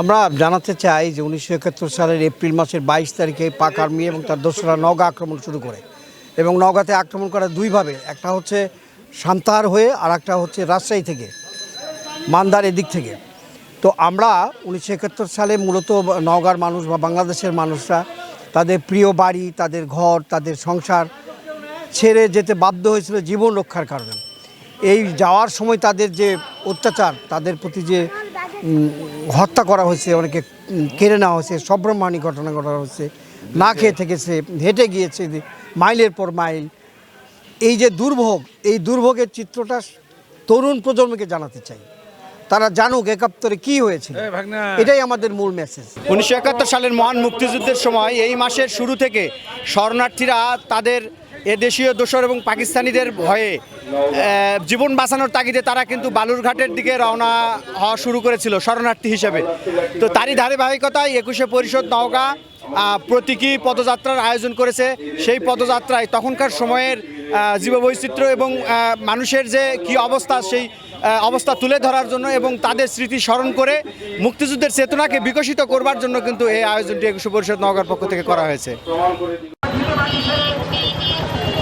আমরা জানাতে চাই যে উনিশশো একাত্তর সালের এপ্রিল মাসের বাইশ তারিখে পাক আর্মি এবং তার দোসরা নওগাঁ আক্রমণ শুরু করে। এবং নওগাঁতে আক্রমণ করা দুইভাবে একটা হচ্ছে সান্তাহার হয়ে আর একটা হচ্ছে রাজশাহী থেকে, মান্দার এদিক থেকে। তো আমরা উনিশশো একাত্তর সালে মূলত নওগাঁর মানুষ বা বাংলাদেশের মানুষরা তাদের প্রিয় বাড়ি, তাদের ঘর, তাদের সংসার ছেড়ে যেতে বাধ্য হয়েছিল জীবন রক্ষার কারণে। এই যাওয়ার সময় তাদের যে অত্যাচার, তাদের প্রতি যে হত্যা করা হয়েছে অনেকে কেড়ে নেওয়া হয়েছে সব্রহ্মাণী ঘটনা ঘটা হয়েছে। না খেয়ে থেকেছে হেঁটে গিয়েছে মাইলের পর মাইল। এই যে দুর্ভোগ এই দুর্ভোগের চিত্রটা তরুণ প্রজন্মকে জানাতে চাই। তারা জানুক একাত্তরে কি হয়েছিল এটাই আমাদের মূল মেসেজ উনিশশো একাত্তর সালের মহান মুক্তিযুদ্ধের সময় এই মাসের শুরু থেকে শরণার্থীরা তাদের এদেশীয় দোসর এবং পাকিস্তানিদের ভয়ে জীবন বাঁচানোর তাগিদে তারা কিন্তু বালুরঘাটের দিকে রওনা হওয়া শুরু করেছিল, শরণার্থী হিসেবে। তো তারই ধারাবাহিকতায় একুশে পরিষদ নওগাঁ প্রতীকী পদযাত্রার আয়োজন করেছে। সেই পদযাত্রায় তখনকার সময়ের জীববৈচিত্র্য এবং মানুষের যে কি অবস্থা, সেই অবস্থা তুলে ধরার জন্য এবং তাদের স্মৃতি স্মরণ করে মুক্তিযুদ্ধের চেতনাকে বিকশিত করবার জন্য কিন্তু এই আয়োজনটি একুশে পরিষদ নগর পক্ষ থেকে করা হয়েছে।